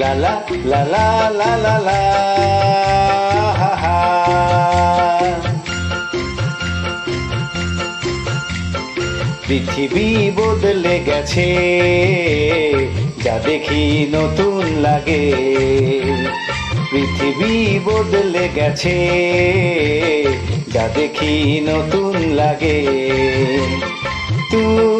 লা লা লা লা লা হা, হা। পৃথিবী বদলে গেছে যা দেখি নতুন লাগে পৃথিবী বদলে গেছে যা দেখি নতুন লাগে তুমি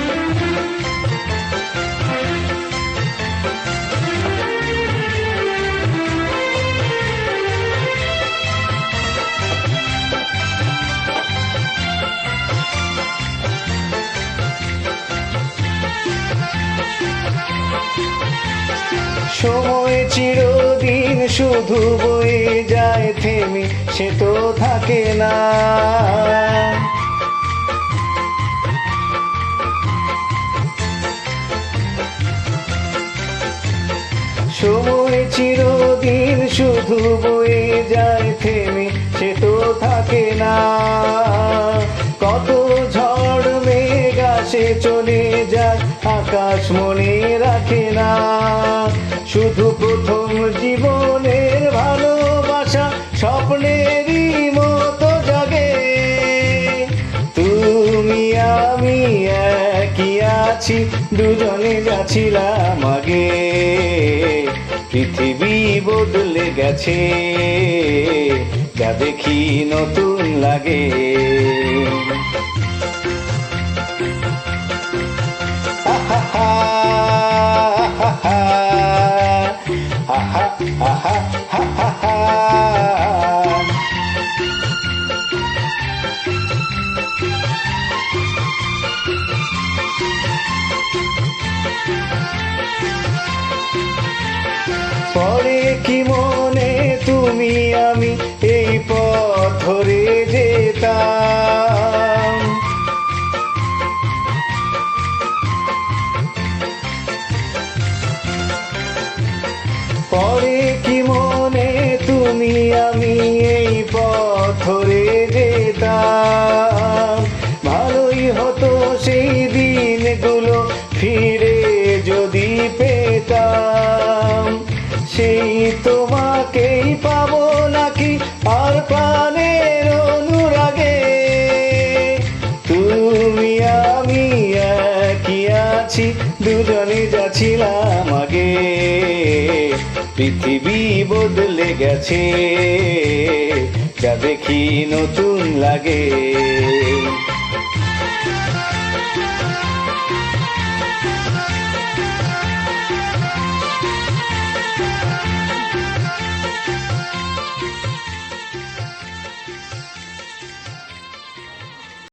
সময় চিরদিন শুধু বয়ে যায় থেমে, সে তো থাকে না। সময় চিরদিন শুধু বয়ে যায় থেমে, সে তো থাকে না। কত ঝড় মেঘ আসে চলে যায় আকাশ মনে রাখে শুধু প্রথম জীবনের ভালোবাসা, স্বপ্নেরই মতো জাগে। তুমি, আমি একই আছি, দুজনে যাচ্ছিলাম আগে। পৃথিবী বদলে গেছে, যা দেখি নতুন লাগে। ha ha ha ha ha. তুমি আমি এই পথ ধরে যেতাম। ভালোই হতো সেই দিনগুলো ফিরে যদি পেতাম। সেই তোমাকেই পাবো নাকি আর প্রাণের অনুরাগে? তুমি আমি একই আছি, দুজনে যাচ্ছিলাম আগে। পৃথিবী বদলে গেছে যা দেখি নতুন লাগে।